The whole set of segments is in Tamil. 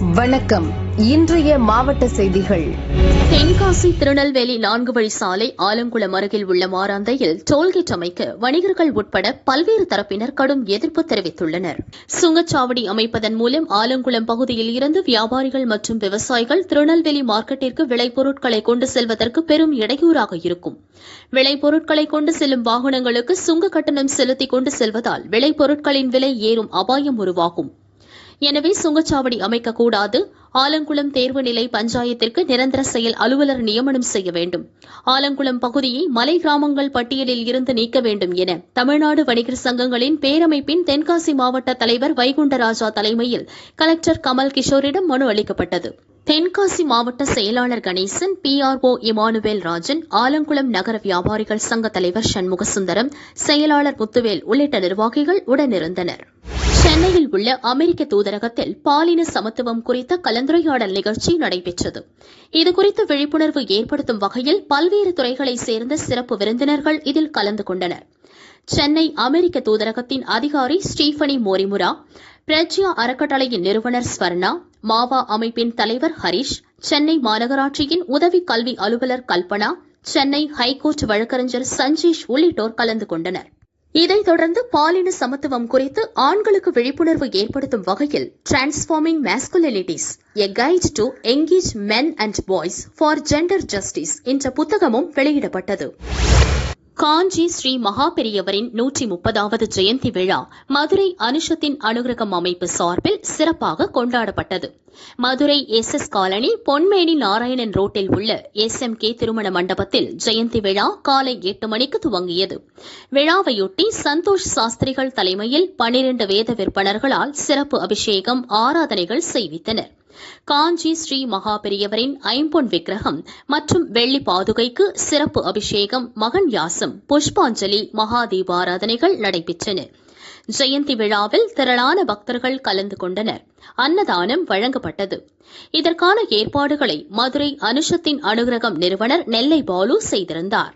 வணக்கம். இன்றைய மாவட்ட செய்திகள். தென்காசி திருநெல்வேலி நான்கு வழி சாலை ஆலங்குளம் அருகில் உள்ள மாராந்தையில் டோல்கேட் அமைக்க வணிகர்கள் உட்பட பல்வேறு தரப்பினர் கடும் எதிர்ப்பு தெரிவித்துள்ளனர். சுங்கச்சாவடி அமைப்பதன் மூலம் ஆலங்குளம் பகுதியில் இருந்து வியாபாரிகள் மற்றும் விவசாயிகள் திருநெல்வேலி மார்க்கெட்டிற்கு விளைபொருட்களை கொண்டு செல்வதற்கு பெரும் இடையூறாக இருக்கும். விளைபொருட்களை கொண்டு செல்லும் வாகனங்களுக்கு சுங்க கட்டணம் செலுத்திக் கொண்டு செல்வதால் விளைபொருட்களின் விலை ஏறும் அபாயம் உருவாகும். எனவே சுங்கச்சாவடி அமைக்கக்கூடாது. ஆலங்குளம் தேர்வு நிலை பஞ்சாயத்திற்கு நிரந்தர செயல் அலுவலர் நியமனம் செய்ய வேண்டும். ஆலங்குளம் பகுதியை மலை கிராமங்கள் பட்டியலில் இருந்து நீக்க வேண்டும் என தமிழ்நாடு வணிகர் சங்கங்களின் பேரமைப்பின் தென்காசி மாவட்ட தலைவர் வைகுண்டராஜா தலைமையில் கலெக்டர் கமல் கிஷோரிடம் மனு அளிக்கப்பட்டது. தென்காசி மாவட்ட செயலாளர் கணேசன் பிஆர்ஓ இமானுவேல் ராஜன் ஆலங்குளம் நகர வியாபாரிகள் சங்க தலைவர் சண்முகசுந்தரம் செயலாளர் முத்துவேல் உள்ளிட்ட நிர்வாகிகள் உடனிருந்தனர். சென்னையில் உள்ள அமெரிக்க தூதரகத்தில் பாலின சமத்துவம் குறித்த கலந்துரையாடல் நிகழ்ச்சி நடைபெற்றது. இதுகுறித்து விழிப்புணர்வு ஏற்படுத்தும் வகையில் பல்வேறு துறைகளைச் சேர்ந்த சிறப்பு விருந்தினர்கள் இதில் கலந்து கொண்டனர். சென்னை அமெரிக்க தூதரகத்தின் அதிகாரி ஸ்டீஃபனி மோரிமுரா பிரஜ்யா அறக்கட்டளையின் நிறுவனர் ஸ்வர்ணா மாவா அமைப்பின் தலைவர் ஹரிஷ் சென்னை மாநகராட்சியின் உதவி கல்வி அலுவலர் கல்பனா சென்னை ஹைகோர்ட் வழக்கறிஞர் சஞ்சீஷ் உள்ளிட்டோர் கலந்து கொண்டனா் இதைத் தொடர்ந்து பாலின சமத்துவம் குறித்து ஆண்களுக்கு விழிப்புணர்வு ஏற்படுத்தும் வகையில் transforming masculinities a guide to engage men and boys for gender justice என்ற புத்தகமும் வெளியிடப்பட்டது. காஞ்சி ஸ்ரீ மகாபெரியவரின் நூற்றி முப்பதாவது ஜெயந்தி விழா மதுரை அனுஷத்தின் அனுகிரகம் அமைப்பு சார்பில் சிறப்பாக கொண்டாடப்பட்டது. மதுரை எஸ் எஸ் காலனி பொன்மேனி நாராயணன் ரோட்டில் உள்ள எஸ் எம் கே திருமண மண்டபத்தில் ஜெயந்தி விழா காலை எட்டு மணிக்கு துவங்கியது. விழாவையொட்டி சந்தோஷ் சாஸ்திரிகள் தலைமையில் பனிரண்டு வேத விற்பனர்களால் சிறப்பு அபிஷேகம் ஆராதனைகள் செய்வித்தனர். காஞ்சி ஸ்ரீ மகாபெரியவரின் ஐம்பொன் விக்கிரகம் மற்றும் வெள்ளி பாதுகைக்கு சிறப்பு அபிஷேகம் மகன் யாசம் புஷ்பாஞ்சலி மகா தீபாராதனைகள் நடைபெற்றன. ஜெயந்தி விழாவில் திரளான பக்தர்கள் கலந்து கொண்டனர். அன்னதானம் வழங்கப்பட்டது. இதற்கான ஏற்பாடுகளை மதுரை அனுஷத்தின் அனுகிரகம் நிறுவனர் நெல்லை பாலு செய்திருந்தார்.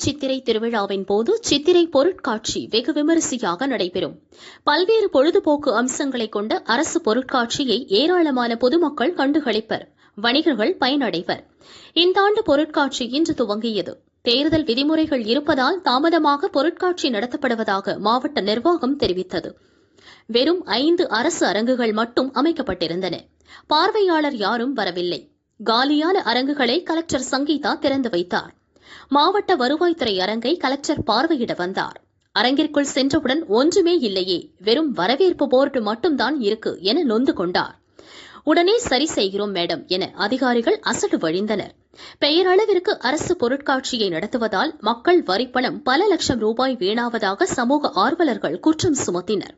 சித்திரை திருவிழாவின் போது சித்திரை பொருட்காட்சி வெகு விமரிசையாக நடைபெறும். பல்வேறு பொழுதுபோக்கு அம்சங்களை கொண்ட அரசு பொருட்காட்சியை ஏராளமான பொதுமக்கள் கண்டுகளிப்பர் வணிகர்கள் பயனடைவர். இந்த ஆண்டு பொருட்காட்சி இன்று துவங்கியது. தேர்தல் விதிமுறைகள் இருப்பதால் தாமதமாக பொருட்காட்சி நடத்தப்படுவதாக மாவட்ட நிர்வாகம் தெரிவித்தது. வெறும் ஐந்து அரசு அரங்குகள் மட்டும் அமைக்கப்பட்டிருந்தன. பார்வையாளர் யாரும் வரவில்லை. காலியான அரங்குகளை கலெக்டர் சங்கீதா திறந்து வைத்தார். மாவட்ட வருவாய்த்துறை அரங்கை கலெக்டர் பார்வையிட வந்தார். அரங்கிற்குள் சென்றவுடன் ஒன்றுமே இல்லையே வெறும் வரவேற்பு போர்டு மட்டும்தான் இருக்கு என நொந்து கொண்டார். உடனே சரி செய்கிறோம் மேடம் என அதிகாரிகள் அசடு வழிந்தனர். பெயரளவிற்கு அரசு பொருட்காட்சியை நடத்துவதால் மக்கள் வரிப்பணம் பல லட்சம் ரூபாய் வீணாவதாக சமூக ஆர்வலர்கள் குற்றம் சுமத்தினர்.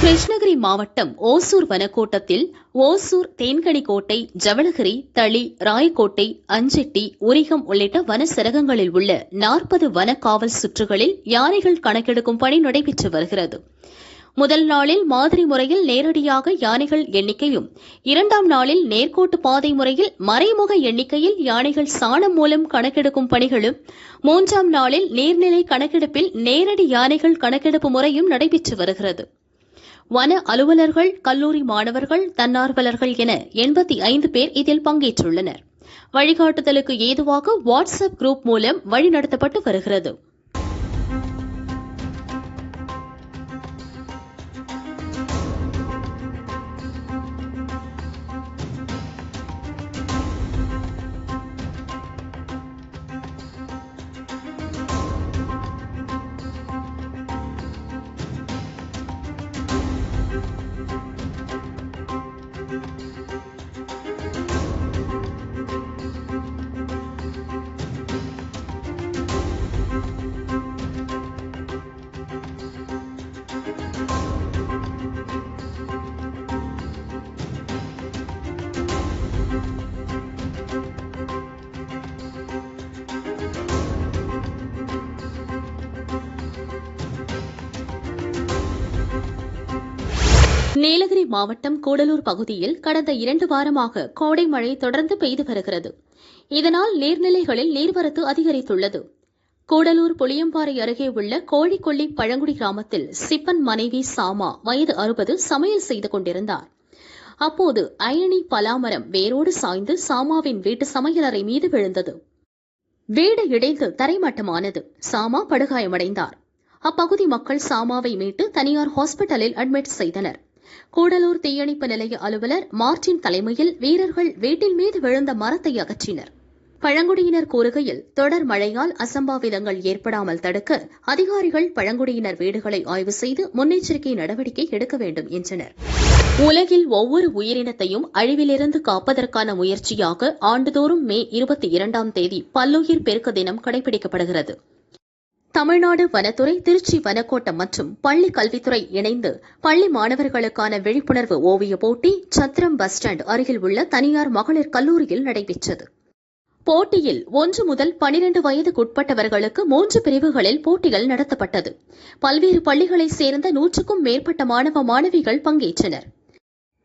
கிருஷ்ணகிரி மாவட்டம் ஓசூர் வனக்கோட்டத்தில் ஓசூர் தேன்கனிக்கோட்டை ஜவளகிரி தளி ராயக்கோட்டை அஞ்செட்டி உரிகம் உள்ளிட்ட வன சரகங்களில் உள்ள நாற்பது வன காவல் சுற்றுகளில் யானைகள் கணக்கெடுக்கும் பணி நடைபெற்று வருகிறது. முதல் நாளில் மாதிரி முறையில் நேரடியாக யானைகள் எண்ணிக்கையும் இரண்டாம் நாளில் நேர்கோட்டு பாதை முறையில் மறைமுக எண்ணிக்கையில் யானைகள் சாணம் மூலம் கணக்கெடுக்கும் பணிகளும் மூன்றாம் நாளில் நீர்நிலை கணக்கெடுப்பில் நேரடி யானைகள் கணக்கெடுப்பு முறையும் நடைபெற்று வருகிறது. வன அலுவலர்கள் கல்லூரி மாணவர்கள் தன்னார்வலர்கள் என எண்பத்தி ஐந்து பேர் இதில் பங்கேற்றுள்ளனர். வழிகாட்டுதலுக்கு ஏதுவாக வாட்ஸ்அப் குரூப் மூலம் வழிநடத்தப்பட்டு வருகிறது. நீலகிரி மாவட்டம் கூடலூர் பகுதியில் கடந்த இரண்டு வாரமாக கோடை மழை தொடர்ந்து பெய்து வருகிறது. இதனால் நீர்நிலைகளில் நீர்வரத்து அதிகரித்துள்ளது. கூடலூர் புளியம்பாறை அருகே உள்ள கோழிக்கொல்லி பழங்குடி கிராமத்தில் சிப்பன் மனைவி சாமா வயது அறுபது சமையல் செய்து கொண்டிருந்தார். அப்போது அயனி பலாமரம் வேரோடு சாய்ந்து சாமாவின் வீட்டு சமையலறை மீது விழுந்தது. வீடு இடைந்து தரைமட்டமானது. சாமா படுகாயமடைந்தார். அப்பகுதி மக்கள் சாமாவை மீட்டு தனியார் ஹாஸ்பிட்டலில் அட்மிட் செய்தனர். கூடலூர் தீயணைப்பு நிலைய அலுவலர் மார்டின் தலைமையில் வீரர்கள் வீட்டின் மீது விழுந்த மரத்தை அகற்றினர். பழங்குடியினர் கூறுகையில் தொடர் மழையால் அசம்பாவிதங்கள் ஏற்படாமல் தடுக்க அதிகாரிகள் பழங்குடியினர் வீடுகளை ஆய்வு செய்து முன்னெச்சரிக்கை நடவடிக்கை எடுக்க வேண்டும் என்றனர். உலகில் ஒவ்வொரு உயிரினத்தையும் அழிவிலிருந்து காப்பதற்கான முயற்சியாக ஆண்டுதோறும் மே இருபத்தி இரண்டாம் தேதி பல்லுயிர் பெருக்க தினம் கடைபிடிக்கப்படுகிறது. தமிழ்நாடு வனத்துறை திருச்சி வனக்கோட்டம் மற்றும் பள்ளி கல்வித்துறை இணைந்து பள்ளி மாணவர்களுக்கான விழிப்புணர்வு ஓவிய போட்டி சத்திரம் பஸ் ஸ்டாண்ட் அருகில் உள்ள தனியார் மகளிர் கல்லூரியில் நடைபெற்றது. போட்டியில் ஒன்று முதல் பனிரெண்டு வயதுக்குட்பட்டவர்களுக்கு மூன்று பிரிவுகளில் போட்டிகள் நடத்தப்பட்டது. பல்வேறு பள்ளிகளைச் சேர்ந்த நூற்றுக்கும் மேற்பட்ட மாணவ மாணவிகள் பங்கேற்றனர்.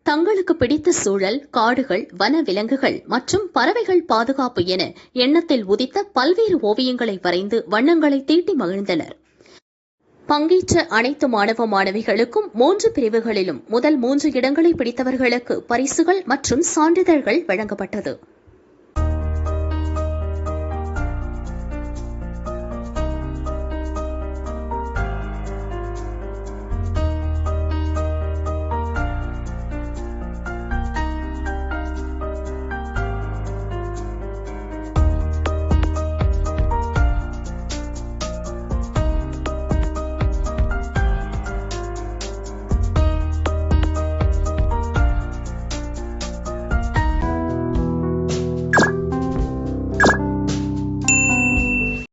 தங்களுக்கு பிடித்த சூழல் காடுகள் வன விலங்குகள் மற்றும் பறவைகள் பாதுகாப்பு என எண்ணத்தில் உதித்த பல்வேறு ஓவியங்களை வரைந்து வண்ணங்களை தீட்டி மகிழ்ந்தனர். பங்கேற்ற அனைத்து மாணவ மாணவிகளுக்கும் மூன்று பிரிவுகளிலும் முதல் மூன்று இடங்களை பிடித்தவர்களுக்கு பரிசுகள் மற்றும் சான்றிதழ்கள் வழங்கப்பட்டது.